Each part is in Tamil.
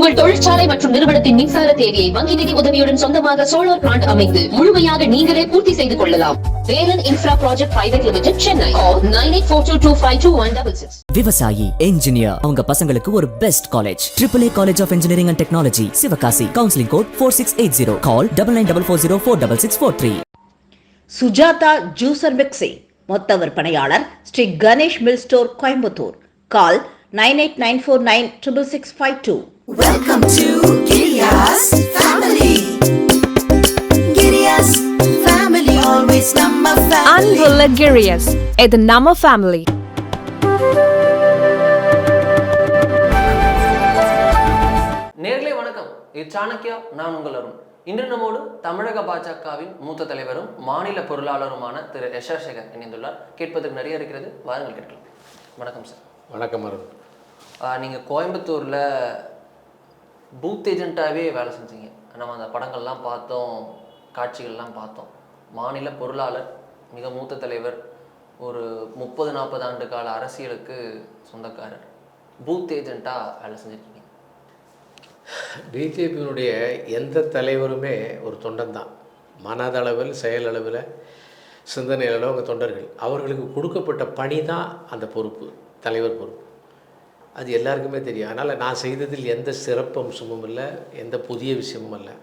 உங்கள் தொழிற்சாலை மற்றும் நிறுவனத்தின் மின்சார தேவையை வங்கி நிதி உதவியுடன் சொந்தமாக சோலார் பிளான்ட் அமைத்து முழுமையாக நீங்களே பூர்த்தி செய்து கொள்ளலாம். Velan infra project private limited Chennai nine eight four two two five two one double six விவசாயி என்ஜினியர் அவங்க பசங்களுக்கு ஒரு best college triple A college of engineering and technology Sivakasi counselling code four six eight zero call double nine double four zero four double six four three Sujatha juicer mixie மொத்த விற்பனையாளர் Sri Ganesh mill store Coimbatore. Call nine eight nine four nine triple six five two Welcome to Giriya's family. Giriya's family, always number family. அன்புள்ள கிரியஸ் இது நம்ம ஃபேமிலி நேர்களே வணக்கம். இது சாணக்கியா நான் உங்கள் அருண். இன்று நம்மோடு தமிழக பாஜகவின் மூத்த தலைவரும் மாநில பொருளாளருமான திரு யஷா சேகர் இணைந்துள்ளார். கேட்பதற்கு நிறைய இருக்கிறது. வாருங்கள் கேட்கலாம். வணக்கம் சார். வணக்கம் அருண். ஆஹ் நீங்க கோயம்புத்தூர்ல பூத் ஏஜென்ட்டாகவே வேலை செஞ்சீங்க. நம்ம அந்த படங்கள்லாம் பார்த்தோம் காட்சிகள்லாம் பார்த்தோம். மாநில பொருளாளர் மிக மூத்த தலைவர் ஒரு முப்பது நாற்பது ஆண்டு கால அரசியலுக்கு சொந்தக்காரர். பூத் ஏஜென்ட்டாக வேலை செஞ்சுருக்கீங்க. பிஜேபியினுடைய எந்த தலைவருமே ஒரு தொண்டன் தான். மனதளவில் செயலளவில் சிந்தனையில் அவங்க தொண்டர்கள். அவர்களுக்கு கொடுக்கப்பட்ட பணி தான் அந்த பொறுப்பு தலைவர் பொறுப்பு. அது எல்லாருக்குமே தெரியும். அதனால் நான் செய்ததில் எந்த சிறப்பம்சமும் இல்லை எந்த புதிய விஷயமும் இல்லை.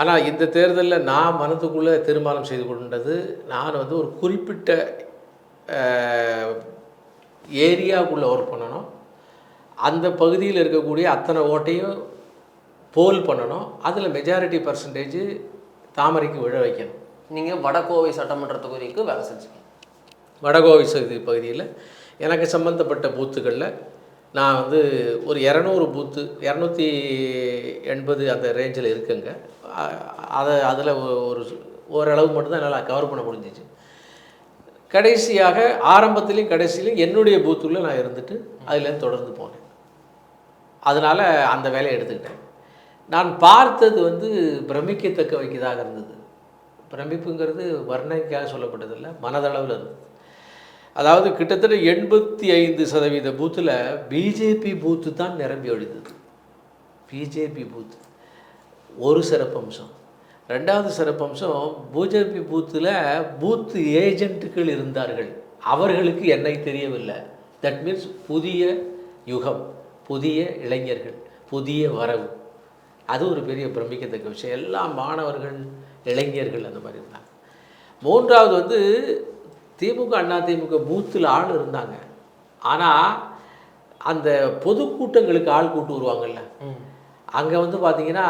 ஆனால் இந்த தேர்தலில் நான் மனதுக்குள்ளே தீர்மானம் செய்து கொண்டது நான் வந்து ஒரு குறிப்பிட்ட ஏரியாவுக்குள்ளே ஒர்க் பண்ணணும். அந்த பகுதியில் இருக்கக்கூடிய அத்தனை ஓட்டையும் போல் பண்ணணும். அதில் மெஜாரிட்டி பர்சன்டேஜ் தாமரைக்கு விழ வைக்கணும். நீங்க வடகோவை சட்டமன்ற தொகுதிக்கு வேலை செஞ்சீங்க வடகோவை பகுதியில் எனக்கு சம்மந்தப்பட்ட பூத்துகளில் நான் வந்து ஒரு இரநூறு பூத்து இரநூத்தி எண்பது அந்த ரேஞ்சில் இருக்குங்க. அதை அதில் ஒரு ஓரளவு மட்டும்தான் என்னால் கவர் பண்ண முடிஞ்சிச்சு. கடைசியாக ஆரம்பத்துலேயும் கடைசியிலையும் என்னுடைய பூத்துக்குள்ள நான் இருந்துட்டு அதுலேருந்து தொடர்ந்து போனேன். அதனால் அந்த வேலையை எடுத்துக்கிட்டேன். நான் பார்த்தது வந்து பிரமிக்கத்தக்க வைக்கதாக இருந்தது. பிரமிப்புங்கிறது வர்ணனைக்காக சொல்லப்பட்டதில்லை மனதளவில் இருந்தது. அதாவது கிட்டத்தட்ட எண்பத்தி ஐந்து சதவீத பூத்தில் பிஜேபி பூத்து தான் நிரம்பி ஒழிந்தது. பிஜேபி பூத் ஒரு சிறப்பம்சம். ரெண்டாவது சிறப்பம்சம் பிஜேபி பூத்தில் பூத்து ஏஜென்ட்டுகள் இருந்தார்கள். அவர்களுக்கு என்னை தெரியவில்லை. தட் மீன்ஸ் புதிய யுகம் புதிய இளைஞர்கள் புதிய வரவு. அது ஒரு பெரிய பிரமிக்கத்தக்க விஷயம். எல்லா மாணவர்கள் இளைஞர்கள் அந்த மாதிரி இருந்தாங்க. மூன்றாவது வந்து திமுக அண்ணா திமுக பூத்தில் ஆள் இருந்தாங்க. ஆனால் அந்த பொதுக்கூட்டங்களுக்கு ஆள் கூட்டு வருவாங்கல்ல. அங்கே வந்து பார்த்தீங்கன்னா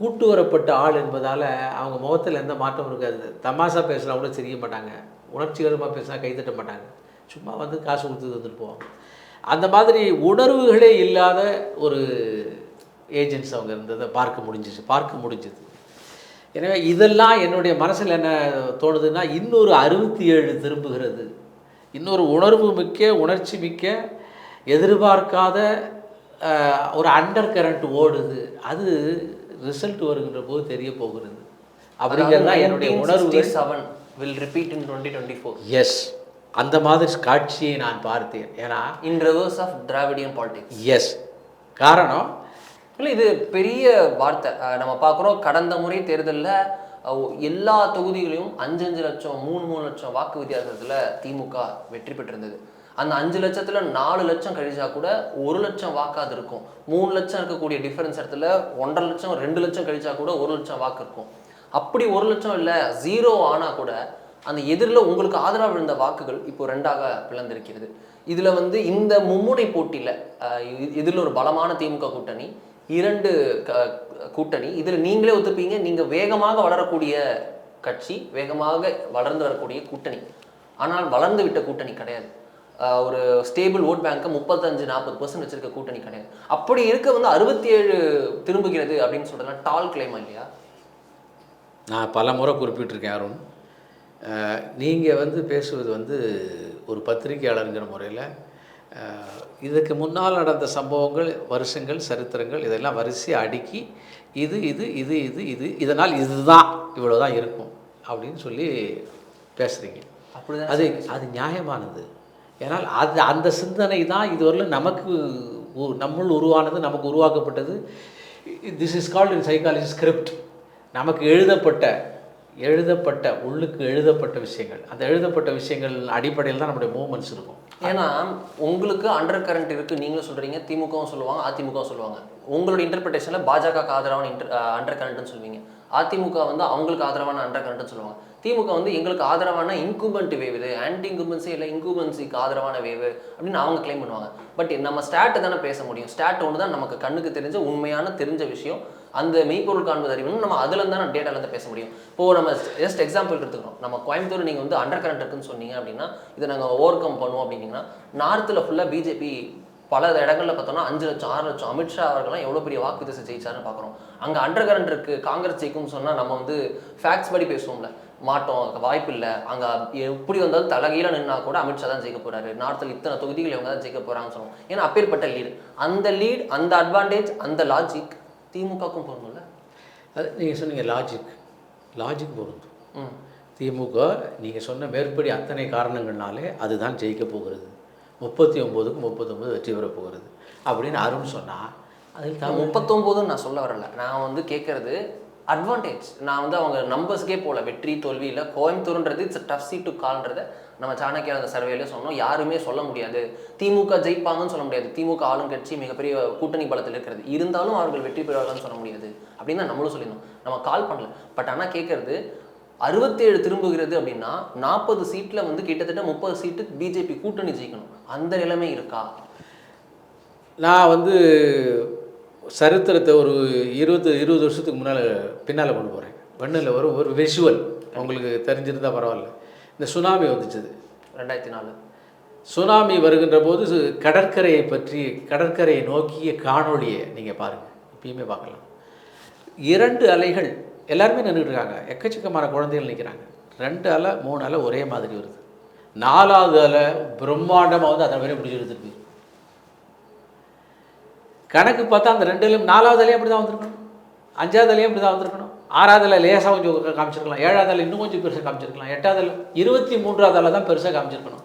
கூட்டு வரப்பட்ட ஆள் என்பதால் அவங்க முகத்தில் எந்த மாற்றமும் இருக்காது. தமாஷா பேசினா கூட சிரிக்க மாட்டாங்க. உணர்ச்சிகரமாக பேசினா கைத்தட்ட மாட்டாங்க. சும்மா வந்து காசு கொடுத்து வந்துட்டு போவாங்க. அந்த மாதிரி உணர்வுகளே இல்லாத ஒரு ஏஜென்ட்ஸ் அவங்க இருந்ததை பார்க்க முடிஞ்சிச்சு. பார்க்க முடிஞ்சுது. எனவே இதெல்லாம் என்னுடைய மனசில் என்ன தோணுதுன்னா இன்னொரு அறுபத்தி ஏழு திரும்புகிறது. இன்னொரு உணர்வு மிக்க உணர்ச்சி மிக்க எதிர்பார்க்காத ஒரு அண்டர் கரண்ட் ஓடுது. அது ரிசல்ட் வருகின்ற போது தெரிய போகிறது. அப்படிங்கிறது என்னுடைய உணர்வு seven will repeat in twenty twenty four yes அந்த மாதிரி காட்சியை நான் பார்த்தேன். ஏன்னா in reverse of Dravidian politics yes காரணம் இல்லை இது பெரிய வார்த்தை. நம்ம பார்க்குறோம் கடந்த முறை தேர்தலில் எல்லா தொகுதிகளையும் அஞ்சு அஞ்சு லட்சம் மூணு மூணு லட்சம் வாக்கு வித்தியாசத்தில் திமுக வெற்றி பெற்றிருந்தது. அந்த அஞ்சு லட்சத்தில் நாலு லட்சம் கழிச்சா கூட ஒரு லட்சம் வாக்காது இருக்கும். மூணு லட்சம் இருக்கக்கூடிய டிஃபரன்ஸ் இடத்துல ஒன்றரை லட்சம் ரெண்டு லட்சம் கழிச்சா கூட ஒரு லட்சம் வாக்கு இருக்கும். அப்படி ஒரு லட்சம் இல்லை ஜீரோ ஆனால் கூட அந்த எதிரில் உங்களுக்கு ஆதரவு விழுந்த வாக்குகள் இப்போ ரெண்டாக பிளந்திருக்கிறது. இதில் வந்து இந்த மும்முனை போட்டியில் இதில் ஒரு பலமான திமுக கூட்டணி இரண்டு க- கூட்டணி. இதில் நீங்களே ஒத்துப்பீங்க. நீங்கள் வேகமாக வளரக்கூடிய கட்சி வேகமாக வளர்ந்து வரக்கூடிய கூட்டணி. ஆனால் வளர்ந்து விட்ட கூட்டணி கிடையாது. ஒரு ஸ்டேபிள் ஓட் பேங்க்கை முப்பத்தஞ்சு நாற்பது பர்சன்ட் வச்சிருக்க கூட்டணி கிடையாது. அப்படி இருக்க வந்து அறுபத்தி ஏழு திரும்புகிறது அப்படின்னு சொல்றதுலாம் டால் கிளைமா இல்லையா? நான் பல முறை குறிப்பிட்டிருக்கேன் அருண். நீங்கள் வந்து பேசுவது வந்து ஒரு பத்திரிகையாளருங்கிற முறையில் இதுக்கு முன்னால் நடந்த சம்பவங்கள் வருஷங்கள் சரித்திரங்கள் இதெல்லாம் வரிசையாக அடுக்கி இது இது இது இது இது இதனால் இதுதான் இவ்வளோ தான் இருக்கும் அப்படின்னு சொல்லி பேசுகிறீங்க அப்படிதான் அது அது நியாயமானது. ஏன்னால் அது அந்த சிந்தனை தான் இதுவரையிலும் நமக்கு உ- நம்முள் உருவானது நமக்கு உருவாக்கப்பட்டது. This is called in psychology script நமக்கு எழுதப்பட்ட எழுதப்பட்ட உள்ளுக்கு எழுதப்பட்ட விஷயங்கள். அந்த எழுதப்பட்ட விஷயங்கள் அடிப்படையில் தான் நம்முடைய மூமெண்ட்ஸ் இருக்கும். ஏன்னா உங்களுக்கு அண்டர் கரண்ட் இருக்கு நீங்களும் சொல்றீங்க திமுகவும் சொல்லுவாங்க அதிமுகவும் சொல்லுவாங்க. உங்களோட இன்டர்பிரிட்டேஷன்ல பாஜக ஆதரவான இன்டர் அண்டர் கரண்ட்னு சொல்லுவீங்க. அதிமுக வந்து அவங்களுக்கு ஆதரவான அண்டர் கரண்ட்னு சொல்லுவாங்க. திமுக வந்து எங்களுக்கு ஆதரவான இன்குபன்ட் வேவ் இது. ஆன்டி இன்குபன்சி இல்லை இன்குபன்சிக்கு ஆதரவான வேவ் அப்படின்னு அவங்க க்ளைம் பண்ணுவாங்க. பட் நம்ம ஸ்டாட்டு தானே பேச முடியும். ஸ்டாட் ஒன்று தான் நமக்கு கண்ணுக்கு தெரிஞ்ச உண்மையான தெரிஞ்ச விஷயம். அந்த மெய்ப்பொருள் காண்பது அறிவுன்னு நம்ம அதுலேருந்து தான் நம்ம டேட்டாலேருந்து பேச முடியும். இப்போது நம்ம ஜஸ்ட் எக்ஸாம்பிள் எடுத்துக்கிறோம். நம்ம கோயம்புத்தூர் நீங்கள் வந்து அண்டர் கரண்ட் இருக்குன்னு சொன்னீங்க அப்படின்னா இதை நாங்கள் ஓவர் கம் பண்ணுவோம் அப்படின்னீங்கன்னா நார்த்தில் ஃபுல்லாக பிஜேபி பல இடங்களில் பார்த்தோம்னா அஞ்சு லட்சம் ஆறு லட்சம் அமித்ஷா அவர்கள்லாம் எவ்வளோ பெரிய வாக்கு வித்தியாசம் ஜெயிச்சாருன்னு பார்க்குறோம். அங்கே அண்டர் கரண்ட் இருக்குது காங்கிரஸ் ஜெயிக்கும்னு சொன்னால் நம்ம வந்து ஃபேக்ட்ஸ் படி பேசுவோம்ல. மாட்டோம் வாய்ப்பு இல்லை. அங்கே எப்படி வந்தாலும் தலகையில் நின்னா கூட அமித்ஷா தான் ஜெயிக்க போகிறாரு நார்த்தில் இத்தனை தொகுதிகள் இவங்க தான் ஜெயிக்க போகிறாங்கன்னு சொல்லுவோம். ஏன்னா அப்பேற்பட்ட லீடு அந்த லீட் அந்த அட்வான்டேஜ் அந்த லாஜிக் திமுகவுக்கும் போகணும்ல அது நீங்கள் சொன்னீங்க லாஜிக் லாஜிக் பொருந்தும். ம். திமுக நீங்கள் சொன்ன மேற்படி அத்தனை காரணங்கள்னாலே அதுதான் ஜெயிக்க போகிறது. முப்பத்தி ஒம்போதுக்கு முப்பத்தொம்பது வெற்றி பெற போகிறது. அப்படின்னு அருண் சொன்னால் தமிழ் முப்பத்தொம்போதுன்னு நான் சொல்ல வரல. நான் வந்து கேட்கறது அட்வான்டேஜ் நான் வந்து அவங்க நம்பர்ஸ்க்கே போகல வெற்றி தோல்வியில் கோயம்புத்தூர்ன்றது இட்ஸ் டஃப் சீட் டு கால்ன்றத நம்ம சாணக்கியர் அந்த சர்வேல சொன்னோம் யாருமே சொல்ல முடியாது. திமுக ஜெயிப்பாங்கன்னு சொல்ல முடியாது. திமுக ஆளும் கட்சி மிகப்பெரிய கூட்டணி பலத்தில் இருக்கிறது. இருந்தாலும் அவர்கள் வெற்றி பெறுவார்கள்னு சொல்ல முடியாது. அப்படின்னு தான் நம்மளும் சொல்லியிருந்தோம். நம்ம கால் பண்ணல. பட் ஆனால் கேட்கறது அறுபத்தேழு திரும்புகிறது அப்படின்னா நாற்பது சீட்டில் வந்து கிட்டத்தட்ட முப்பது சீட்டு பிஜேபி கூட்டணி ஜெயிக்கணும். அந்த நிலைமை இருக்கா? நான் வந்து சரித்திரத்தை ஒரு இருபது இருபது வருஷத்துக்கு முன்னால் பின்னால் கொண்டு போகிறேன் பெண்ணில் ஒரு ஒரு விஷுவல் உங்களுக்கு தெரிஞ்சிருந்தால் பரவாயில்ல. இந்த சுனாமி வந்துச்சுது. ரெண்டாயிரத்தி நாலு. சுனாமி வருகின்ற போது கடற்கரையை பற்றி கடற்கரையை நோக்கிய காணொளியை நீங்கள் பாருங்கள் இப்பயுமே பார்க்கலாம். இரண்டு அலைகள் எல்லாருமே நின்றுட்டு இருக்காங்க எக்கச்சக்கமான குழந்தைகள் நிற்கிறாங்க ரெண்டு அலை மூணு அலை ஒரே மாதிரி வருது. நாலாவது அலை பிரம்மாண்டமாக வந்து அதை மாதிரி பிடிச்சி எடுத்துட்டு போயிருக்கு கணக்கு பார்த்தா அந்த ரெண்டு அலையும் நாலாவது அலையும் அப்படி தான் வந்திருக்கணும். அஞ்சாவது அலையும் இப்படி தான் வந்திருக்கணும். ஆறாவது அலை லேசாக கொஞ்சம் காமிச்சிருக்கலாம். ஏழாவது அலை இன்னும் கொஞ்சம் பெருசாக காமிச்சிருக்கலாம். எட்டாவது அலை இருபத்தி மூன்றாவது அலை தான் பெருசாக காமிச்சிருக்கணும்.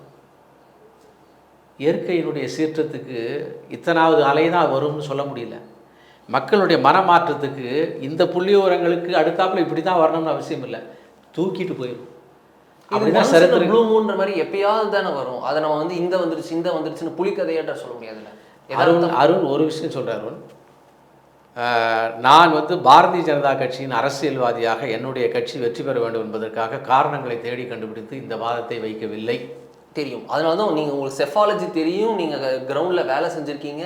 இயற்கையினுடைய சீற்றத்துக்கு இத்தனாவது அலை தான் வரும்னு சொல்ல முடியல. மக்களுடைய மனமாற்றத்துக்கு இந்த புள்ளியோரங்களுக்கு அடுத்தாப்புல இப்படி தான் வரணும்னு அவசியம் இல்லை. தூக்கிட்டு போயிடும் ப்ளூ மூன்ற மாதிரி எப்பயாவது தானே வரும். அதை நம்ம வந்து இந்த வந்துருச்சு இந்த வந்துருச்சுன்னு புலிக்கதையாட்ட சொல்ல முடியாதுல்ல. அருண் அருண் ஒரு விஷயம் சொல்கிறார் அருண். நான் வந்து பாரதிய ஜனதா கட்சியின் அரசியல்வாதியாக என்னுடைய கட்சி வெற்றி பெற வேண்டும் என்பதற்காக காரணங்களை தேடி கண்டுபிடித்து இந்த வாதத்தை வைக்கவில்லை. தெரியும். அதனால தான் நீங்கள் உங்களுக்கு செஃபாலஜி தெரியும். நீங்கள் கிரவுண்டில் வேலை செஞ்சுருக்கீங்க.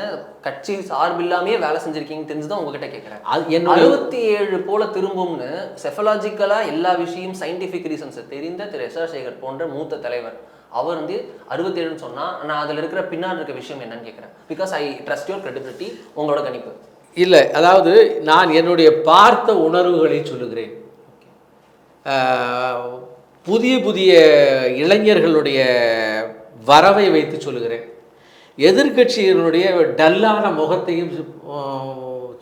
கட்சி சார்பில்லாமே வேலை செஞ்சுருக்கீங்கன்னு தெரிஞ்சு தான் உங்ககிட்ட கேட்குறேன் அது என்னுடைய அறுபத்தி ஏழு போல திரும்பும்னு செஃபலாஜிக்கலாக எல்லா விஷயம் சயின்டிஃபிக் ரீசன்ஸை தெரிந்த திரு எஸ் ஆர் சேகர் போன்ற மூத்த தலைவர். அவர் வந்து அறுபத்தேழுன்னு சொன்னால் நான் அதில் இருக்கிற பின்னாடி இருக்க விஷயம் என்னன்னு கேட்குறேன் because I trust your credibility உங்களோட கணிப்பு. இல்லை அதாவது நான் என்னுடைய பார்த்த உணர்வுகளை சொல்லுகிறேன். புதிய புதிய இளைஞர்களுடைய வரவை வைத்து சொல்லுகிறேன். எதிர்க்கட்சியினுடைய டல்லான முகத்தையும்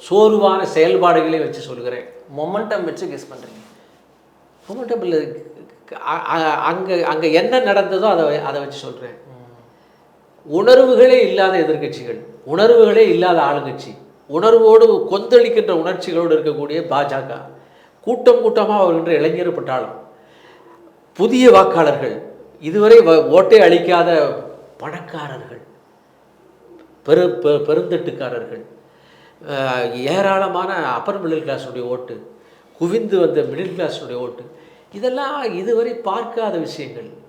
சோர்வான செயல்பாடுகளையும் வச்சு சொல்லுகிறேன். மொமெண்டம் வச்சு கெஸ் பண்ணுறீங்க மொமெண்டபிள் அங்கே அங்கே என்ன நடந்ததோ அதை அதை வச்சு சொல்கிறேன் உணர்வுகளே இல்லாத எதிர்க்கட்சிகள் உணர்வுகளே இல்லாத ஆளுங்கட்சி உணர்வோடு கொந்தளிக்கின்ற உணர்ச்சிகளோடு இருக்கக்கூடிய பாஜக. கூட்டம் கூட்டமாக வருகின்ற இளைஞர் பட்டாளம். புதிய வாக்காளர்கள் இதுவரை வ- ஓட்டை அளிக்காத பணக்காரர்கள் பெரு பெ- பெருந்தட்டுக்காரர்கள் ஏராளமான அப்பர் மிடில் கிளாஸுடைய ஓட்டு குவிந்து வந்த மிடில் கிளாஸுடைய ஓட்டு இதெல்லாம் இதுவரை பார்க்காத விஷயங்கள்.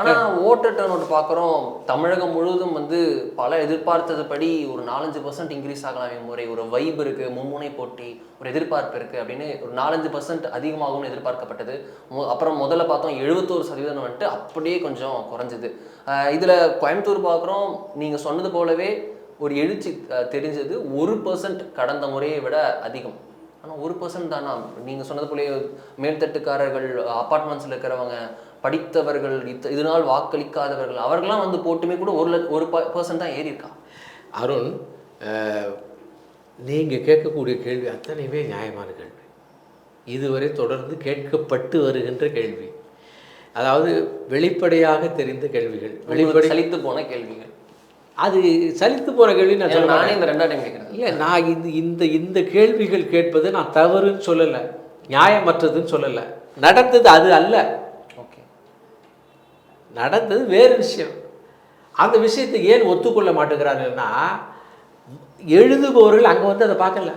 ஆனால் ஓட்டர் டர்ன் அவுட் பார்க்குறோம் தமிழகம் முழுவதும் வந்து பல எதிர்பார்த்ததுபடி ஒரு நாலஞ்சு பர்சன்ட் இன்க்ரீஸ் ஆகலாம் இம்முறை ஒரு வைப் இருக்குது மும்முனை போட்டி ஒரு எதிர்பார்ப்பு இருக்குது அப்படின்னு ஒரு நாலஞ்சு பர்சன்ட் அதிகமாகும்னு எதிர்பார்க்கப்பட்டது. அப்புறம் முதல்ல பார்த்தோம் எழுபத்தோரு சதவீதம் வந்துட்டு அப்படியே கொஞ்சம் குறைஞ்சிது. இதில் கோயம்புத்தூர் பார்க்குறோம் நீங்கள் சொன்னது போலவே ஒரு எழுச்சி தெரிஞ்சது. ஒரு பர்சன்ட் கடந்த முறையை விட அதிகம். ஆனால் ஒரு பர்சன்ட் தானா? நீங்கள் சொன்னது போல மேல்தட்டுக்காரர்கள் அப்பார்ட்மெண்ட்ஸில் இருக்கிறவங்க படித்தவர்கள் இத்த இதனால் வாக்களிக்காதவர்கள் அவர்கள்லாம் வந்து போட்டுமே கூட ஒரு ஒரு பர்சன்ட் தான் ஏறி இருக்கா? அருண் நீங்கள் கேட்கக்கூடிய கேள்வி அத்தனையுமே நியாயமான கேள்வி. இதுவரை தொடர்ந்து கேட்கப்பட்டு வருகின்ற கேள்வி. அதாவது வெளிப்படையாக தெரிந்த கேள்விகள். வெளிப்படை சலித்து போன கேள்விகள். அது சலித்து போன கேள்வி நான் நானே. இந்த ரெண்டா டைம் கேட்குறேன் இல்லை நான் இந்த இந்த இந்த கேள்விகள் கேட்பது நான் தவறுன்னு சொல்லலை. நியாயமற்றதுன்னு சொல்லலை. நடந்தது அது அல்ல. நடந்தது வேறு விஷயம். அந்த விஷயத்தை ஏன் ஒத்துக்கொள்ள மாட்டேங்கிறார்கள்னா எழுதுபவர்கள் அங்கே வந்து அதை பார்க்கல.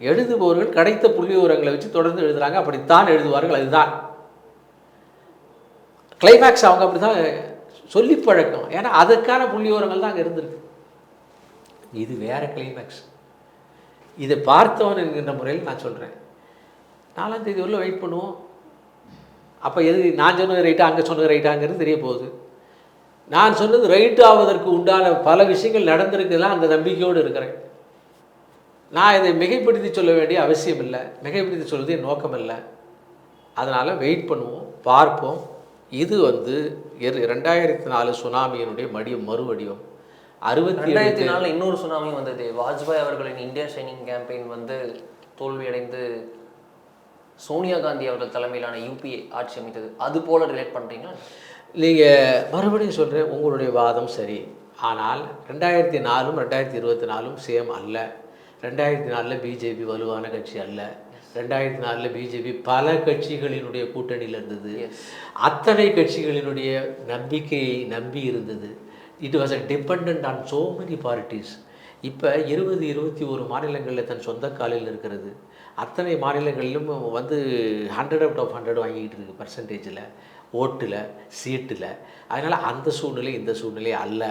எழுதுபவர்கள் கிடைத்த புள்ளி விவரங்களை வச்சு தொடர்ந்து எழுதுறாங்க அப்படித்தான் எழுதுவார்கள் அதுதான். கிளைமேக்ஸ் அவங்க அப்படி தான் சொல்லி பழக்கம். ஏன்னா அதுக்கான புள்ளி விவரங்கள் தான் அங்கே இருந்திருக்கு. இது வேறு கிளைமேக்ஸ் இதை பார்த்தவன் என்கின்ற முறையில் நான் சொல்கிறேன் நாலாம் தேதி உள்ள வெயிட் பண்ணுவோம். அப்போ எது நான் சொன்னது ரைட்டா அங்கே சொன்னது ரைட்டாங்கிறது தெரிய போகுது. நான் சொன்னது ரைட் ஆவதற்கு உண்டான பல விஷயங்கள் நடந்திருக்குலாம் அந்த நம்பிக்கையோடு இருக்கிறேன். நான் இதை மிகைப்படுத்தி சொல்ல வேண்டிய அவசியம் இல்லை. மிகைப்படுத்தி சொல்வது என் நோக்கம் இல்லை அதனால் வெயிட் பண்ணுவோம் பார்ப்போம். இது வந்து ரெண்டாயிரத்தி நாலு சுனாமியினுடைய மடியும் மறுவடிவம். அறுபத்தி ரெண்டாயிரத்தி நாலு இன்னொரு சுனாமி வந்தது. வாஜ்பாய் அவர்களின் இந்தியா ஷைனிங் கேம்பெயின் வந்து தோல்வியடைந்து சோனியா காந்தி அவர்கள் தலைமையிலான யூபிஏ ஆட்சி அமைத்தது. அது போல ரிலேட் பண்ணுறீங்களா நீங்கள் மறுபடியும் சொல்கிறேன் உங்களுடைய வாதம் சரி. ஆனால் ரெண்டாயிரத்தி நாலும் ரெண்டாயிரத்தி இருபத்தி நாலும் சேம் அல்ல. ரெண்டாயிரத்தி நாலில் பிஜேபி வலுவான கட்சி அல்ல. ரெண்டாயிரத்தி நாலில் பிஜேபி பல கட்சிகளினுடைய கூட்டணியில் இருந்தது. அத்தனை கட்சிகளினுடைய நம்பிக்கையை நம்பி இருந்தது. It was a depend on so many parties இப்போ இருபது இருபத்தி ஒரு மாநிலங்களில் தன் சொந்த காலில் இருக்கிறது. அத்தனை மாநிலங்களிலும் வந்து ஹண்ட்ரட் அவுட் ஆஃப் ஹண்ட்ரட் வாங்கிக்கிட்டு இருக்கு பர்சன்டேஜில் ஓட்டில் சீட்டில் அதனால் அந்த சூழ்நிலை இந்த சூழ்நிலை அல்ல.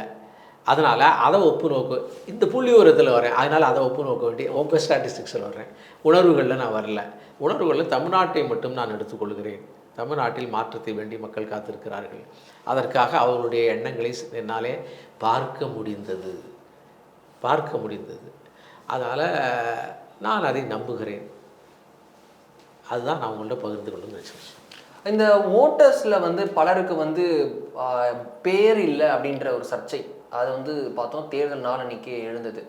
அதனால் அதை ஒப்பு நோக்கு இந்த புள்ளி உரத்தில் வரேன் அதனால் அதை ஒப்பு நோக்க வேண்டிய உங்கள் ஸ்டாட்டிஸ்டிக்ஸில் வர்றேன். உணர்வுகளில் நான் வரல. உணர்வுகளில் தமிழ்நாட்டை மட்டும் நான் எடுத்துக்கொள்கிறேன். தமிழ்நாட்டில் மாற்றத்தை வேண்டி மக்கள் காத்திருக்கிறார்கள். அதற்காக அவர்களுடைய எண்ணங்களை என்னாலே பார்க்க முடிந்தது. பார்க்க முடிந்தது. அதனால் நான் அதை நம்புகிறேன். அதுதான் நான் உங்கள்கிட்ட பகிர்ந்து கொண்டு நினச்சேன். இந்த ஓட்டர்ஸில் வந்து பலருக்கு வந்து பேர் இல்லை அப்படின்ற ஒரு சர்ச்சை. அது வந்து பார்த்தோம் தேர்தல் நாள் அன்னைக்கு எழுந்தது.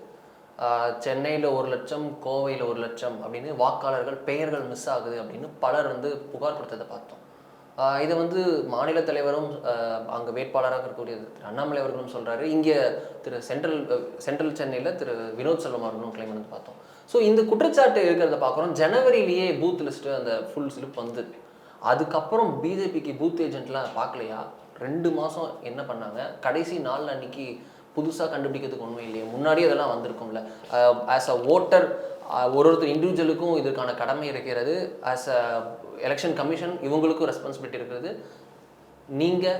சென்னையில் ஒரு லட்சம் கோவையில் ஒரு லட்சம் அப்படின்னு வாக்காளர்கள் பெயர்கள் மிஸ் ஆகுது அப்படின்னு பலர் வந்து புகார் கொடுத்ததை பார்த்தோம். இதை வந்து மாநில தலைவரும் அங்கே வேட்பாளராக இருக்கக்கூடிய திரு அண்ணாமலை அவர்களும் சொல்கிறாரு இங்கே திரு சென்ட்ரல் சென்ட்ரல் சென்னையில் திரு வினோத் செல்வம் அவர்களும் கிளைம் வந்து பார்த்தோம். ஸோ இந்த குற்றச்சாட்டு இருக்கிறத பார்க்குறோம். ஜனவரியிலேயே பூத் லிஸ்ட்டு அந்த ஃபுல் ஸ்லிப் வந்து அதுக்கப்புறம் பிஜேபிக்கு பூத் ஏஜென்ட்லாம் பார்க்கலையா? ரெண்டு மாதம் என்ன பண்ணாங்க? கடைசி நாள் அன்னைக்கு புதுசாக கண்டுபிடிக்கிறதுக்கு ஒன்றும் இல்லையே. முன்னாடி அதெல்லாம் வந்திருக்கும்ல. ஆஸ் அ ஓட்டர் ஒரு ஒருத்தர் இண்டிவிஜுவலுக்கும் இதற்கான கடமை இருக்கிறது. ஆஸ் அ எலெக்ஷன் கமிஷன் இவங்களுக்கும் ரெஸ்பான்சிபிலிட்டி இருக்கிறது. நீங்கள்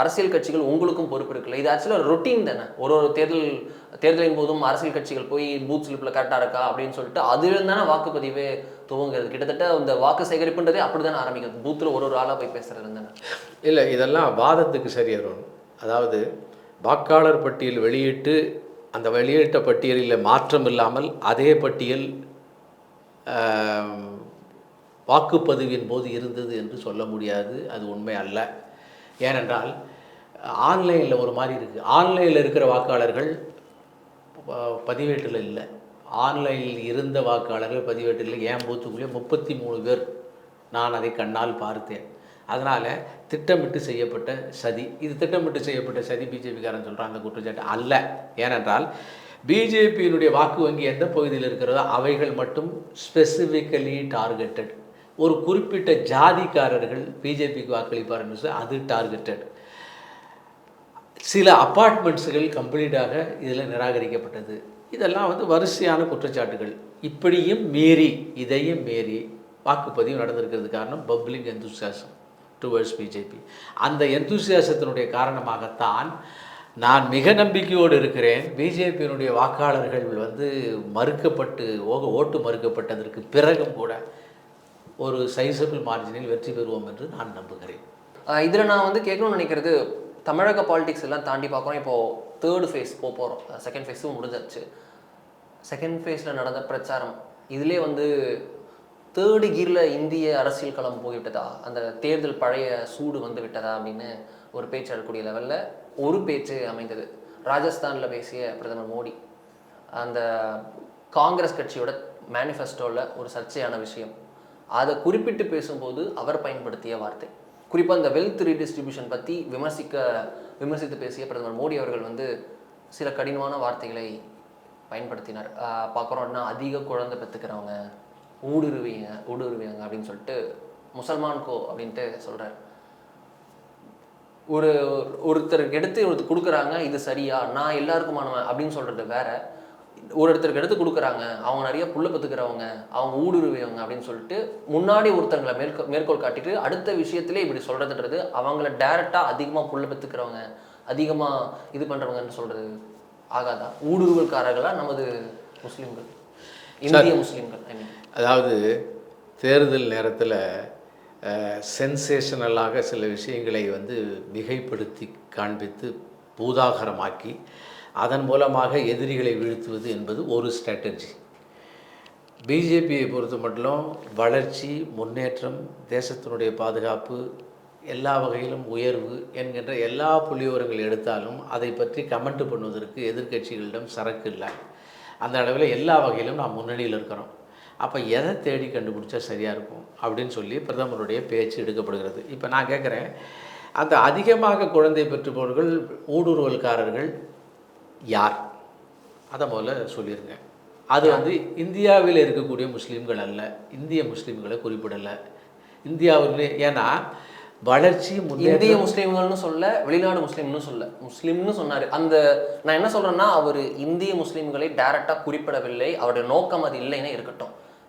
அரசியல் கட்சிகள் உங்களுக்கும் பொறுப்பு இருக்குல்ல இது ஆக்சுவலாக ரொட்டீன் தானே? ஒரு ஒரு தேர்தல் தேர்தலின் போதும் அரசியல் கட்சிகள் போய் பூத் ஸ்லிப்பில் கரெக்டாக இருக்கா அப்படின்னு சொல்லிட்டு அதுலேருந்து தானே வாக்குப்பதிவே துவங்குறது. கிட்டத்தட்ட இந்த வாக்கு சேகரிப்புன்றதே அப்படி தானே ஆரம்பிக்கிறது பூத்தில் ஒரு ஒரு ஆளாக போய் பேசுகிறது தானே? இல்லை இதெல்லாம் வாதத்துக்கு சரியாக அதாவது வாக்காளர் பட்டியல் வெளியிட்டு அந்த வெளியிட்ட பட்டியலில் மாற்றம் இல்லாமல் அதே பட்டியல் வாக்குப்பதிவின் போது இருந்தது என்று சொல்ல முடியாது. அது உண்மை அல்ல. ஏனென்றால் ஆன்லைனில் ஒரு மாதிரி இருக்குது ஆன்லைனில் இருக்கிற வாக்காளர்கள் பதிவேட்டில் இல்லை. ஆன்லைனில் இருந்த வாக்காளர்கள் பதிவேட்டில் ஏன் பூத்துக்குள்ளேயே முப்பத்தி மூணு பேர் நான் அதை கண்ணால் பார்த்தேன். அதனால் திட்டமிட்டு செய்யப்பட்ட சதி இது திட்டமிட்டு செய்யப்பட்ட சதி பிஜேபிக்காரன் சொல்கிறான் அந்த குற்றச்சாட்டு அல்ல. ஏனென்றால் பிஜேபியினுடைய வாக்கு வங்கி எந்த பகுதியில் இருக்கிறதோ அவைகள் மட்டும் ஸ்பெசிஃபிக்கலி டார்கெட்டட் ஒரு குறிப்பிட்ட ஜாதிக்காரர்கள் பிஜேபிக்கு வாக்களிப்பார்கள் சொல்லி அது டார்கெட்டட் சில அப்பார்ட்மெண்ட்ஸுகள் கம்ப்ளீட்டாக இதில் நிராகரிக்கப்பட்டது. இதெல்லாம் வந்து வரிசையான குற்றச்சாட்டுகள். இப்படியும் மீறி இதையும் மீறி வாக்குப்பதிவு நடந்திருக்கிறது காரணம் பப்ளிக் எந்தூசியாசம் டுவர்ட்ஸ் பிஜேபி அந்த எந்தூசியாசத்தினுடைய காரணமாகத்தான் நான் மிக நம்பிக்கையோடு இருக்கிறேன். பிஜேபியினுடைய வாக்காளர்கள் வந்து மறுக்கப்பட்டு ஓக ஓட்டு மறுக்கப்பட்டதற்கு பிறகும் கூட ஒரு சைசபிள் மார்ஜினில் வெற்றி பெறுவோம் என்று நான் நம்புகிறேன். இதில் நான் வந்து கேட்கணும்னு நினைக்கிறது தமிழக பாலிடிக்ஸ் எல்லாம் தாண்டி பார்க்குறோம். இப்போது தேர்டு ஃபேஸ் போக போகிறோம் செகண்ட் ஃபேஸும் முடிஞ்சிருச்சு. செகண்ட் ஃபேஸில் நடந்த பிரச்சாரம் இதிலே வந்து தேர்டு கீரில் இந்திய அரசியல் களம் போய்விட்டதா? அந்த தேர்தல் பழைய சூடு வந்து விட்டதா அப்படின்னு ஒரு பேச்சு அடக்கூடிய லெவலில் ஒரு பேச்சு அமைந்தது. ராஜஸ்தானில் பேசிய பிரதமர் மோடி. அந்த காங்கிரஸ் கட்சியோட மேனிஃபெஸ்டோவில் ஒரு சர்ச்சையான விஷயம். அதை குறிப்பிட்டு பேசும்போது அவர் பயன்படுத்திய வார்த்தை. குறிப்பாக இந்த வெல்த் ரீடிஸ்ட்ரிபியூஷன் பற்றி விமர்சிக்க விமர்சித்து பேசிய பிரதமர் மோடி அவர்கள் வந்து சில கடினமான வார்த்தைகளை பயன்படுத்தினார். பார்க்குறோம்னா அதிக குழந்தை பெற்றுக்கிறவங்க ஊடுருவிங்க ஊடுருவியாங்க அப்படின்னு சொல்லிட்டு முசல்மான் கோ அப்படின்ட்டு சொல்கிறார் ஒரு ஒருத்தருக்கு எடுத்து ஒருத்தர் கொடுக்குறாங்க இது சரியா நான் எல்லாருக்குமானவன் அப்படின்னு சொல்கிறது வேற. ஒரு ஒருத்தருக்கு எடுத்து கொடுக்குறாங்க. அவங்க நிறைய புள்ள பெற்றுக்கிறவங்க அவங்க ஊடுருவியவங்க அப்படின்னு சொல்லிட்டு முன்னாடி ஒருத்தங்களை மேற்கோ மேற்கோள் காட்டிட்டு அடுத்த விஷயத்திலே இப்படி சொல்றதுன்றது அவங்கள டைரக்டாக அதிகமாக புள்ள பெற்றுக்கிறவங்க அதிகமாக இது பண்ணுறவங்கன்னு சொல்றது ஆகாதா? ஊடுருவல்காரர்களா நமது முஸ்லீம்கள்? இந்திய முஸ்லீம்கள் ஐ மீன் அதாவது தேர்தல் நேரத்தில் சென்சேஷனலாக சில விஷயங்களை வந்து மிகைப்படுத்தி காண்பித்து பூதாகரமாக்கி அதன் மூலமாக எதிரிகளை வீழ்த்துவது என்பது ஒரு ஸ்ட்ராட்டஜி பிஜேபியை பொறுத்த மட்டும் வளர்ச்சி முன்னேற்றம் தேசத்தினுடைய பாதுகாப்பு எல்லா வகையிலும் உயர்வு என்கின்ற எல்லா புள்ளிவிவரங்கள் எடுத்தாலும் அதை பற்றி கமெண்ட் பண்ணுவதற்கு எதிர்க்கட்சிகளிடம் சரக்கு இல்லை. அந்த அளவில் எல்லா வகையிலும் நாம் முன்னணியில் இருக்கிறோம். அப்போ எதை தேடி கண்டுபிடிச்சா சரியாக இருக்கும் அப்படின்னு சொல்லி பிரதமருடைய பேச்சு எடுக்கப்படுகிறது. இப்போ நான் கேட்குறேன் அந்த அதிகமாக குழந்தை பெற்றுப்பவர்கள் ஊடுருவல்காரர்கள் யார்? அதை முதல்ல சொல்லியிருங்க அது வந்து இந்தியாவில் இருக்கக்கூடிய முஸ்லீம்கள் அல்ல இந்திய முஸ்லீம்களை குறிப்பிடலை. இந்தியாவில் ஏன்னா வளர்ச்சி இந்திய முஸ்லீம்கள்னு சொல்ல வெளிநாடு முஸ்லீம்னு சொல்ல முஸ்லீம்னு சொன்னார். அந்த நான் என்ன சொல்றேன்னா அவர் இந்திய முஸ்லீம்களை டைரெக்டாக குறிப்பிடவில்லை. அவருடைய நோக்கம் அது இல்லைன்னு இருக்கட்டும்.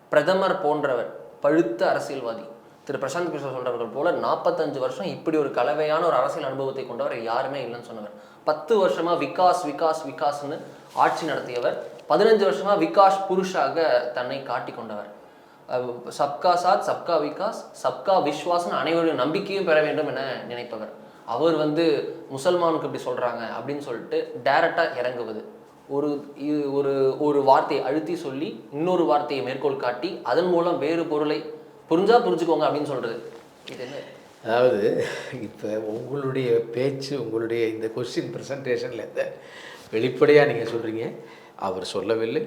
பிரதமர் போன்றவர் பழுத்த அரசியல்வாதி. திரு பிரசாந்த் கிஷோர் சொல்றவர்கள் போல நாற்பத்தஞ்சு வருஷம் இப்படி ஒரு கலவையான ஒரு அரசியல் அனுபவத்தை கொண்டவர் யாருமே இல்லைன்னு சொன்னவர். பத்து வருஷமா விகாஸ் விகாஸ் விகாஸ்னு ஆட்சி நடத்தியவர். பதினஞ்சு வருஷமா விகாஸ் புருஷாக தன்னை காட்டி கொண்டவர். சப்கா சாத் சப்கா விகாஸ் சப்கா விஸ்வாஸ்னு அனைவருடைய நம்பிக்கையும் பெற வேண்டும் என நினைப்பவர் அவர் வந்து முசல்மானுக்கு இப்படி சொல்றாங்க அப்படின்னு சொல்லிட்டு டைரக்டா இறங்குவது. ஒரு இது ஒரு ஒரு வார்த்தையை அழுத்தி சொல்லி இன்னொரு வார்த்தையை மேற்கோள் காட்டி அதன் மூலம் வேறு பொருளை புரிஞ்சா புரிஞ்சுக்கோங்க அப்படின்னு இது என்ன? அதாவது இப்போ உங்களுடைய பேச்சு உங்களுடைய இந்த கொஸ்டின் ப்ரெசன்டேஷனில் இந்த வெளிப்படையாக நீங்கள் சொல்கிறீங்க அவர் சொல்லவில்லை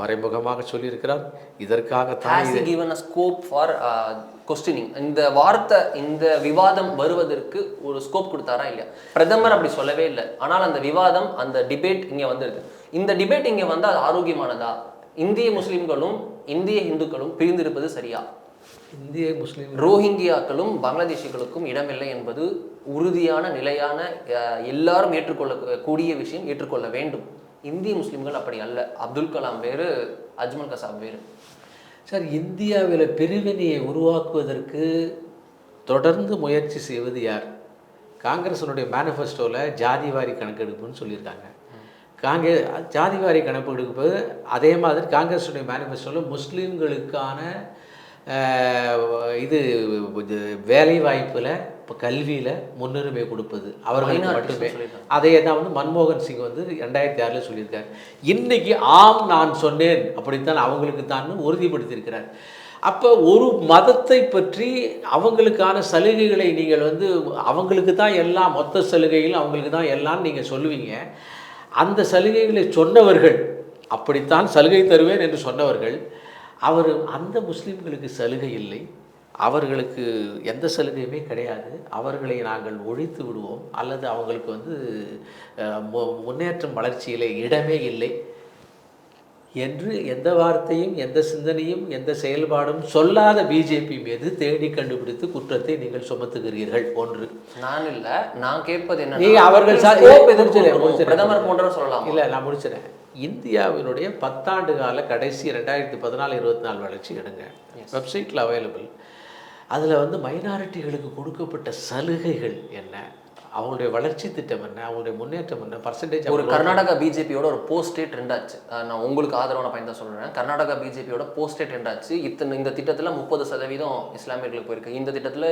மறைமுகமாக சொல்லியிருக்கிறார். இதற்காகத்தான் has he இது given a scope for uh, questioning? இந்த வார்த்தை இந்த விவாதம் வருவதற்கு ஒரு ஸ்கோப் கொடுத்தாரா இல்லையா? பிரதமர் அப்படி சொல்லவே இல்லை. ஆனால் அந்த விவாதம் அந்த டிபேட் இங்க வந்திருக்கு. இந்த டிபேட் இங்க வந்து அது ஆரோக்கியமானதா? இந்திய முஸ்லிம்களும் இந்திய இந்துக்களும் பிரிந்திருப்பது சரியா? இந்திய முஸ்லீம் ரோஹிங்கியாக்களும் பங்களாதேஷிகளுக்கும் இடமில்லை என்பது உறுதியான நிலையான எல்லாரும் ஏற்றுக்கொள்ள கூடிய விஷயம் ஏற்றுக்கொள்ள வேண்டும். இந்திய முஸ்லீம்கள் அப்படி அல்ல. அப்துல் கலாம் வேறு அஜ்மல் கசாப் வேறு. சார் இந்தியாவில் பிரிவினையை உருவாக்குவதற்கு தொடர்ந்து முயற்சி செய்வது யார்? காங்கிரஸினுடைய மேனிஃபெஸ்டோவில் ஜாதிவாரி கணக்கெடுப்புன்னு சொல்லியிருக்காங்க. காங்கிரஸ் ஜாதிவாரி கணக்கெடுப்பு அதே மாதிரி காங்கிரஸுடைய மேனிஃபெஸ்டோவில் முஸ்லீம்களுக்கான இது வேலை வாய்ப்பில் இப்போ கல்வியில் முன்னுரிமை கொடுப்பது. அவர்களுக்கு மட்டுமே. அதே தான் வந்து மன்மோகன் சிங் வந்து ரெண்டாயிரத்தி ஆறில் சொல்லியிருக்காரு. இன்னைக்கு ஆம் நான் சொன்னேன். அப்படித்தான் அவங்களுக்கு தான் உறுதிப்படுத்தியிருக்கிறார். அப்போ ஒரு மதத்தை பற்றி அவங்களுக்கான சலுகைகளை நீங்கள் வந்து அவங்களுக்கு தான் எல்லாம் மொத்த சலுகைகளும் அவங்களுக்கு தான் எல்லாம் நீங்கள் சொல்லுவீங்க. அந்த சலுகைகளை சொன்னவர்கள் அப்படித்தான் சலுகை தருவேன் என்று சொன்னவர்கள் அவர் அந்த முஸ்லீம்களுக்கு சலுகை இல்லை. அவர்களுக்கு எந்த சலுகையுமே கிடையாது. அவர்களை நாங்கள் ஒழித்து விடுவோம். அல்லது அவங்களுக்கு வந்து முன்னேற்றம் வளர்ச்சியிலே இடமே இல்லை என்று எந்த வார்த்தையும் எந்த சிந்தனையும் எந்த செயல்பாடும் சொல்லாத பிஜேபி மீது தேடி கண்டுபிடித்து குற்றத்தை நீங்கள் சுமத்துகிறீர்கள். ஒன்று. நான் இல்ல. நான் கேட்பது என்ன அவர்கள். பிரதமர் போன்றவர் சொல்லலாம்? இல்லை நான் முடிச்சிடறேன். இந்தியாவினுடைய பத்தாண்டு கால கடைசி ரெண்டாயிரத்தி பதினாலு இருபத்தி நாலு வளர்ச்சி எடுங்க. வெப்சைட்டில் அவைலபிள் அதில் வந்து மைனாரிட்டிகளுக்கு கொடுக்கப்பட்ட சலுகைகள் என்ன? அவங்களுடைய வளர்ச்சி திட்டம் என்ன? அவங்களுடைய முன்னேற்றம் என்ன? பர்சன்டேஜ் ஒரு கர்நாடகா பிஜேபியோட ஒரு போஸ்டே ட்ரெண்ட் ஆச்சு. நான் உங்களுக்கு ஆதரவான பயன் தான் சொல்றேன். கர்நாடகா பிஜேபியோட போஸ்டே ட்ரெண்ட் ஆச்சு. இத்தனை இந்த திட்டத்துல முப்பது சதவீதம் இஸ்லாமியர்களுக்கு போயிருக்கு. இந்த திட்டத்துல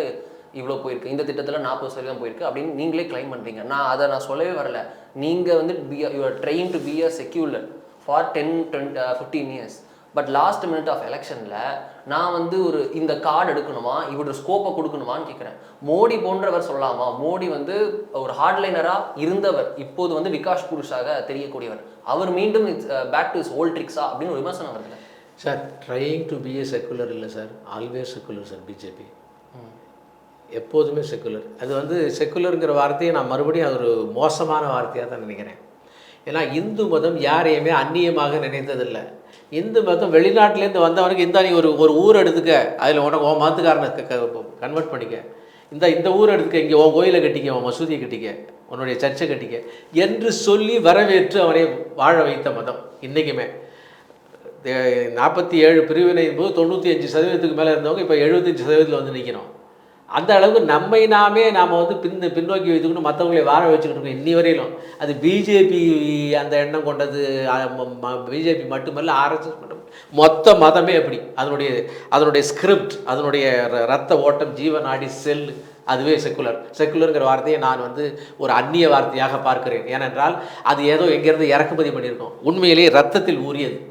இவ்வளோ போயிருக்கு இந்த திட்டத்தில் நாற்பது சதவீதம் போயிருக்கு அப்படின்னு நீங்களே கிளைம் பண்ணுறீங்க நான் அதை நான் சொல்லவே வரல. நீங்கள் வந்து you're train to be a secular for ten twenty fifteen years but last minute of எலெக்ஷனில் நான் வந்து ஒரு இந்த கார்டு எடுக்கணுமா? இவரோட ஸ்கோப்பை கொடுக்கணுமான்னு கேட்குறேன் மோடி போன்றவர் சொல்லலாமா? மோடி வந்து ஒரு ஹார்ட்லைனராக இருந்தவர். இப்போது வந்து விகாஷ் புருஷாக தெரியக்கூடியவர். அவர் மீண்டும் பேக் டு இஸ் ஓல்ட் ட்ரிக்ஸா அப்படின்னு ஒரு விமர்சனம் வருது. Sir trying to be a secular இல்லை sir always secular sir BJP எப்போதுமே செக்குலர் அது வந்து செக்குலருங்கிற வார்த்தையை நான் மறுபடியும் அது ஒரு மோசமான வார்த்தையாக தான் நினைக்கிறேன். ஏன்னா இந்து மதம் யாரையுமே அந்நியமாக நினைத்ததில்லை. இந்து மதம் வெளிநாட்டிலேருந்து வந்தவனுக்கு இந்த நீ ஒரு ஒரு ஊர் எடுத்துக்க. அதில் உனக்கு உன் மதத்துக்காரனை கன்வெர்ட் பண்ணிக்க. இந்த இந்த ஊர் எடுத்துக்க. இங்கே உன் கோயிலை கட்டிக்க உன் மசூதியை கட்டிக்க. உன்னுடைய சர்ச்சை கட்டிக்க. என்று சொல்லி வரவேற்று அவனை வாழ வைத்த மதம் இன்றைக்குமே நாற்பத்தி ஏழு பிரிவினை போது தொண்ணூற்றி அஞ்சு சதவீதத்துக்கு மேலே இருந்தவங்க இப்போ எழுபத்தஞ்சு சதவீதத்தில் வந்து நிற்கணும் அந்த அளவுக்கு நம்மை நாமே நாம் வந்து பின் பின்னோக்கி வைத்துக்கணும் மற்றவங்களை வாழ வச்சுக்கிட்டு இருக்கோம் இன்னி வரையிலும். அது பிஜேபி அந்த எண்ணம் கொண்டது பிஜேபி மட்டுமல்ல ஆர்எஸ்எஸ் மட்டும். மொத்த மதமே அப்படி. அதனுடைய அதனுடைய ஸ்கிரிப்ட் அதனுடைய ர- ரத்த ஓட்டம் ஜீவநாடி செல் அதுவே செக்குலர் செக்குலருங்கிற வார்த்தையை நான் வந்து ஒரு அந்நிய வார்த்தையாக பார்க்கிறேன். ஏனென்றால் அது ஏதோ எங்கேருந்து இறக்குமதி பண்ணியிருக்கோம். உண்மையிலேயே ரத்தத்தில் ஊறியது.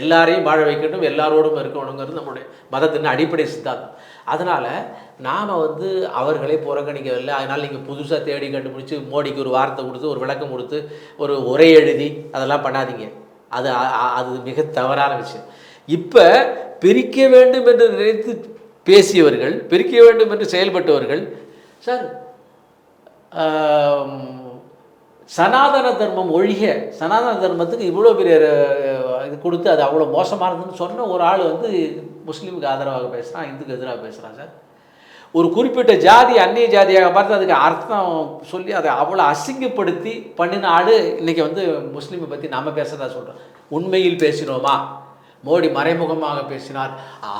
எல்லாரையும் வாழ வைக்கட்டும் எல்லாரோடும் இருக்கணுங்கிறது நம்மளுடைய மதத்தின் அடிப்படை சித்தாந்தம். அதனால் நாம் வந்து அவர்களை புறக்கணிக்கவில்லை. அதனால் நீங்கள் புதுசாக தேடி கண்டுபிடிச்சி மோடிக்கு ஒரு வார்த்தை கொடுத்து ஒரு விளக்கம் கொடுத்து ஒரு உரை எழுதி அதெல்லாம் பண்ணாதீங்க. அது அது மிக தவறான விஷயம். இப்போ பிரிக்க வேண்டும் என்று நினைத்து பேசியவர்கள் பிரிக்க வேண்டும் என்று செயல்பட்டவர்கள் சார் சனாதன தர்மம் ஒழிக. சனாதன தர்மத்துக்கு இவ்வளோ பெரிய இது கொடுத்து அது அவ்வளோ மோசமானதுன்னு சொன்ன ஒரு ஆள் வந்து முஸ்லீமுக்கு ஆதரவாக பேசுகிறான் இந்துக்கு எதிராக பேசுகிறான் சார். ஒரு குறிப்பிட்ட ஜாதி அந்நிய ஜாதியாக பார்த்து அதுக்கு அர்த்தம் சொல்லி அதை அவ்வளோ அசிங்கப்படுத்தி பண்ணின ஆள் இன்றைக்கி வந்து முஸ்லீமை பற்றி நம்ம பேசுகிறதா சொல்கிறோம் உண்மையில் பேசினோமா? மோடி மறைமுகமாக பேசினார்.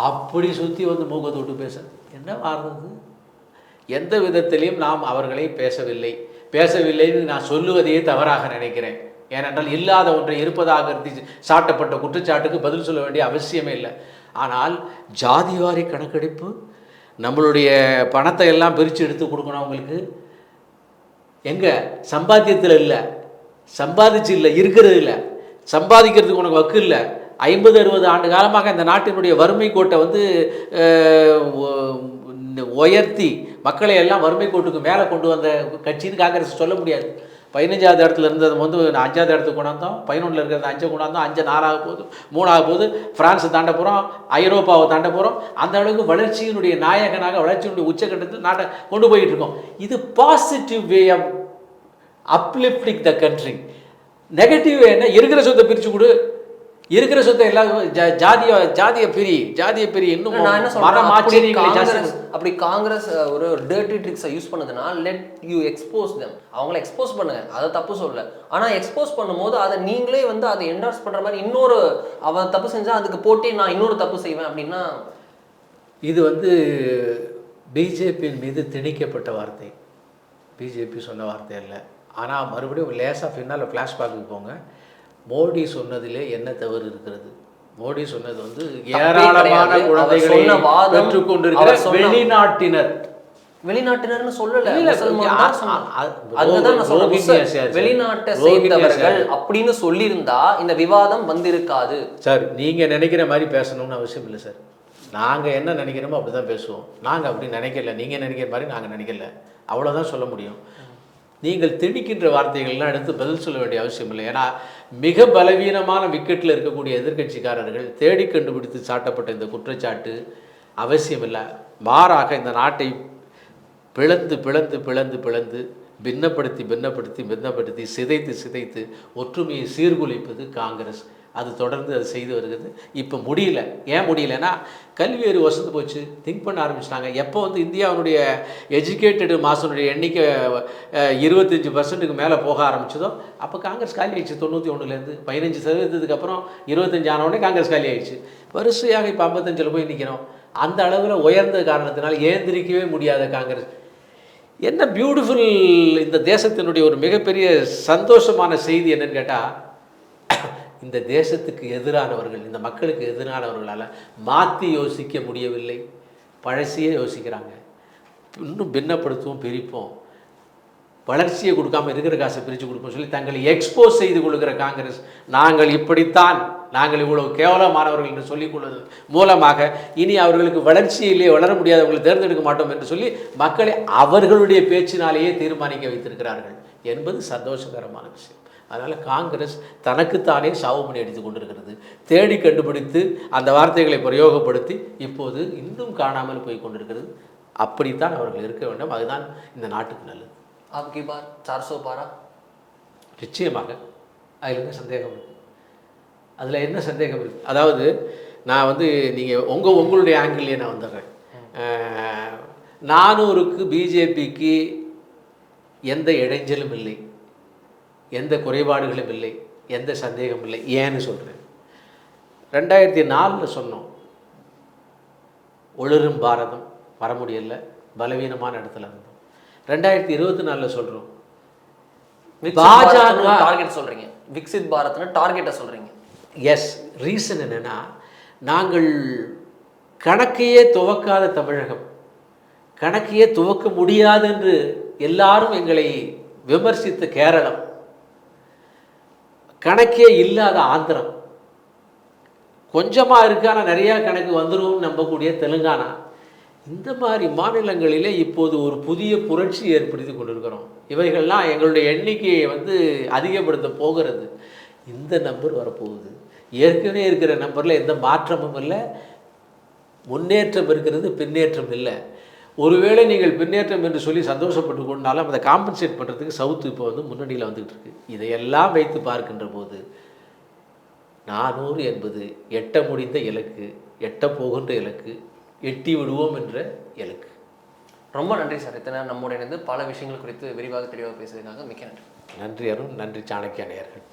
அப்படி சுற்றி வந்து மூக்கத்தோட்டு விட்டு பேச என்ன மாறுறது எந்த விதத்திலையும் நாம் அவர்களை பேசவில்லை. பேசவில்லைன்னு நான் சொல்லுவதையே தவறாக நினைக்கிறேன். ஏனென்றால் இல்லாத ஒன்றை இருப்பதாக கருதி சாட்டப்பட்ட குற்றச்சாட்டுக்கு பதில் சொல்ல வேண்டிய அவசியமே இல்லை. ஆனால் ஜாதிவாரி கணக்கெடுப்பு நம்மளுடைய பணத்தை எல்லாம் பிரித்து எடுத்து கொடுக்கணும் அவங்களுக்கு? எங்கே? சம்பாத்தியத்தில் இல்லை. சம்பாதிச்சு இல்லை இருக்கிறது இல்லை. சம்பாதிக்கிறதுக்கு உனக்கு வக்கு இல்லை. ஐம்பது அறுபது ஆண்டு காலமாக இந்த நாட்டினுடைய வறுமை கோட்டை வந்து இந்த உயர்த்தி மக்களை எல்லாம் வறுமை கோட்டுக்கு மேலே கொண்டு வந்த கட்சின்னு காங்கிரஸ் சொல்ல முடியாது. பதினஞ்சாவது இடத்துல இருந்தது வந்து அஞ்சாவது இடத்துக்கு கொண்டாந்தோம். பதினொன்றில் இருக்கிறது அஞ்சு கொண்டாந்தோம். அஞ்சு நாலாக போகுது. மூணாக போகுது. ஃப்ரான்ஸை தாண்ட போகிறோம் ஐரோப்பாவை தாண்ட போகிறோம் அந்த அளவுக்கு வளர்ச்சியினுடைய நாயகனாக வளர்ச்சியினுடைய உச்சக்கட்டத்தில் நாட்டை கொண்டு போயிட்டு இருக்கோம். இது positive way of uplifting the country negative என்ன? இருக்கிற சொத்தை பிரித்து கொடு. இருக்கிற சொத்தை எல்லாம் ஜா- ஜாதிய ஜாதிய பிரி ஜாதிய பிரி இன்னும் நான் என்ன சொல்றேன் அப்படி காங்கிரஸ் ஒரு டர்ட்டி ட்ரிக்ஸை யூஸ் பண்ணுதுன்னா லெட் யூ எக்ஸ்போஸ் them. அவங்கள எக்ஸ்போஸ் பண்ணுங்க. அதை தப்பு சொல்லல. ஆனா எக்ஸ்போஸ் பண்ணும்போது அதை நீங்களே வந்து அதை என்டார்ஸ் பண்ற மாதிரி இன்னொரு அவன் தப்பு செஞ்சா அதுக்கு போட்டி நான் இன்னொரு தப்பு செய்வேன் அப்படின்னா இது வந்து பிஜேபியின் மீது திணிக்கப்பட்ட வார்த்தை. பிஜேபி சொன்ன வார்த்தை அல்ல. ஆனால் மறுபடியும் லேசாக பின்னால் ஃப்ளாஷ்பேக்கு போங்க. மோடி சொன்னதிலே என்ன தவறு இருக்கிறது? மோடி சொன்னது வந்து ஏராளமான குழந்தைகளை பெற்றுக்கொண்டிருக்கிற வெளிநாட்டினர். வெளிநாட்டினர்னு சொல்லல? வெளிநாட்டை சேர்ந்தவர்கள்? அப்படின்னு சொல்லியிருந்தா இந்த விவாதம் வந்திருக்காது. சார் நீங்கள் நினைக்கிற மாதிரி பேசணும்னு அவசியம் இல்லை சார். நாங்கள் என்ன நினைக்கிறோமோ அப்படி தான் பேசுவோம். நாங்கள் அப்படி நினைக்கல. நீங்கள் நினைக்கிற மாதிரி நாங்கள் நினைக்கல. அவ்வளோதான் சொல்ல முடியும். நீங்கள் திணிக்கின்ற வார்த்தைகள்லாம் எடுத்து பதில் சொல்ல வேண்டிய அவசியம் இல்லை. ஏன்னா மிக பலவீனமான விக்கெட்டில் இருக்கக்கூடிய எதிர்க்கட்சிக்காரர்கள் தேடி கண்டுபிடித்து சாட்டப்பட்ட இந்த குற்றச்சாட்டு அவசியமில்லை. மாறாக இந்த நாட்டை பிளந்து பிளந்து பிளந்து பிளந்து பின்னப்படுத்தி பின்னப்படுத்தி பின்னப்படுத்தி சிதைத்து சிதைத்து ஒற்றுமையை சீர்குலைப்பது காங்கிரஸ். அது தொடர்ந்து அது செய்து வருகிறது. இப்போ முடியல. ஏன் முடியலன்னா கல்வி அறிவு வசந்து போச்சு. திங்க் பண்ண ஆரம்பிச்சிட்டாங்க. எப்போ வந்து இந்தியாவுடைய எஜுகேட்டடு மாசனுடைய எண்ணிக்கை இருபத்தஞ்சி பர்சன்ட்டுக்கு மேலே போக ஆரம்பிச்சதோ அப்போ காங்கிரஸ் காலி ஆயிடுச்சு. தொண்ணூற்றி ஒன்றுலேருந்து பதினஞ்சு சதவீதத்துக்கு அப்புறம் இருபத்தஞ்சு ஆனவுடனே காங்கிரஸ் காலி ஆயிடுச்சு. வரிசையாக இப்போ ஐம்பத்தஞ்சில் போய் நிற்கிறோம் அந்த அளவில் உயர்ந்த காரணத்தினால் ஏந்திரிக்கவே முடியாத காங்கிரஸ். என்ன பியூட்டிஃபுல் இந்த தேசத்தினுடைய ஒரு மிகப்பெரிய சந்தோஷமான செய்தி என்னன்னு கேட்டால் இந்த தேசத்துக்கு எதிரானவர்கள் இந்த மக்களுக்கு எதிரானவர்களால் மாற்றி யோசிக்க முடியவில்லை. பழசியே யோசிக்கிறாங்க. இன்னும் பின்னப்படுத்துவோம் பிரிப்போம். வளர்ச்சியை கொடுக்காம இருக்கிற காசை பிரித்து கொடுப்போம் சொல்லி தங்களை எக்ஸ்போஸ் செய்து கொள்கிற காங்கிரஸ் நாங்கள் இப்படித்தான். நாங்கள் இவ்வளவு கேவலமானவர்கள் என்று சொல்லிக் கொள்வது மூலமாக இனி அவர்களுக்கு வளர்ச்சியிலே வளர முடியாதவங்களை தேர்ந்தெடுக்க மாட்டோம் என்று சொல்லி மக்களை அவர்களுடைய பேச்சினாலேயே தீர்மானிக்க வைத்திருக்கிறார்கள் என்பது சந்தோஷகரமான விஷயம். அதனால் காங்கிரஸ் தனக்குத்தானே சாவுமணி அடித்து கொண்டிருக்கிறது. தேடி கண்டுபிடித்து அந்த வார்த்தைகளை பிரயோகப்படுத்தி இப்போது இன்னும் காணாமல் போய் கொண்டிருக்கிறது. அப்படித்தான் அவர்கள் இருக்க வேண்டும். அதுதான் இந்த நாட்டுக்கு நல்லது. ஆப்கி பார் சார்சோ பாரா. நிச்சயமாக அதில் என்ன சந்தேகம் இருக்கு? அதில் என்ன சந்தேகம் இருக்குது அதாவது நான் வந்து நீங்கள் உங்கள் உங்களுடைய ஆங்கிள்லேயே நான் வந்துடுறேன் நானூறுக்கு பிஜேபிக்கு எந்த இடைஞ்சலும் இல்லை. எந்த குறைபாடுகளும் இல்லை எந்த சந்தேகம் இல்லை. ஏன்னு சொல்கிறேன் ரெண்டாயிரத்தி நாலில் சொன்னோம் ஒளிரும் பாரதம் வர முடியல பலவீனமான இடத்துல இருந்தோம். ரெண்டாயிரத்தி இருபத்தி நாலில் சொல்கிறோம் பாஜக டார்கெட் சொல்றீங்க. விக்சித் பாரத்னு டார்கெட்டை சொல்றீங்க. எஸ் ரீசன் என்னென்னா நாங்கள் கணக்கையே துவக்காத தமிழகம் கணக்கையே துவக்க முடியாது என்று எல்லாரும் எங்களை விமர்சித்த கேரளம் கணக்கே இல்லாத ஆந்திரம். கொஞ்சமாக இருக்கு ஆனால் நிறையா கணக்கு வந்துடும் நம்பக்கூடிய தெலுங்கானா. இந்த மாதிரி மாநிலங்களிலே இப்போது ஒரு புதிய புரட்சி ஏற்படுத்தி கொண்டிருக்கிறோம். இவைகள்லாம் எங்களுடைய எண்ணிக்கையை வந்து அதிகப்படுத்த போகிறது. இந்த நம்பர் வரப்போகுது. ஏற்கனவே இருக்கிற நம்பரில் எந்த மாற்றமும் இல்லை. முன்னேற்றம் இருக்கிறது பின்னேற்றம் இல்லை. ஒருவேளை நீங்கள் பின்னேற்றம் என்று சொல்லி சந்தோஷப்பட்டு கொண்டாலும் அதை காம்பன்சேட் பண்ணுறதுக்கு சவுத்து இப்போ வந்து முன்னணியில் வந்துகிட்டு இருக்கு. இதையெல்லாம் வைத்து பார்க்கின்ற போது நானூறு என்பது எட்ட முடிந்த இலக்கு எட்ட போகின்ற இலக்கு எட்டி விடுவோம் என்ற இலக்கு. ரொம்ப நன்றி சார். இத்தனை நம்முடைய இணைந்து பல விஷயங்கள் குறித்து விரிவாக தெளிவாக பேசுறதுக்காக மிக்க நன்றி. நன்றி அருண் நன்றி சாணக்கிய நேயர்கள்.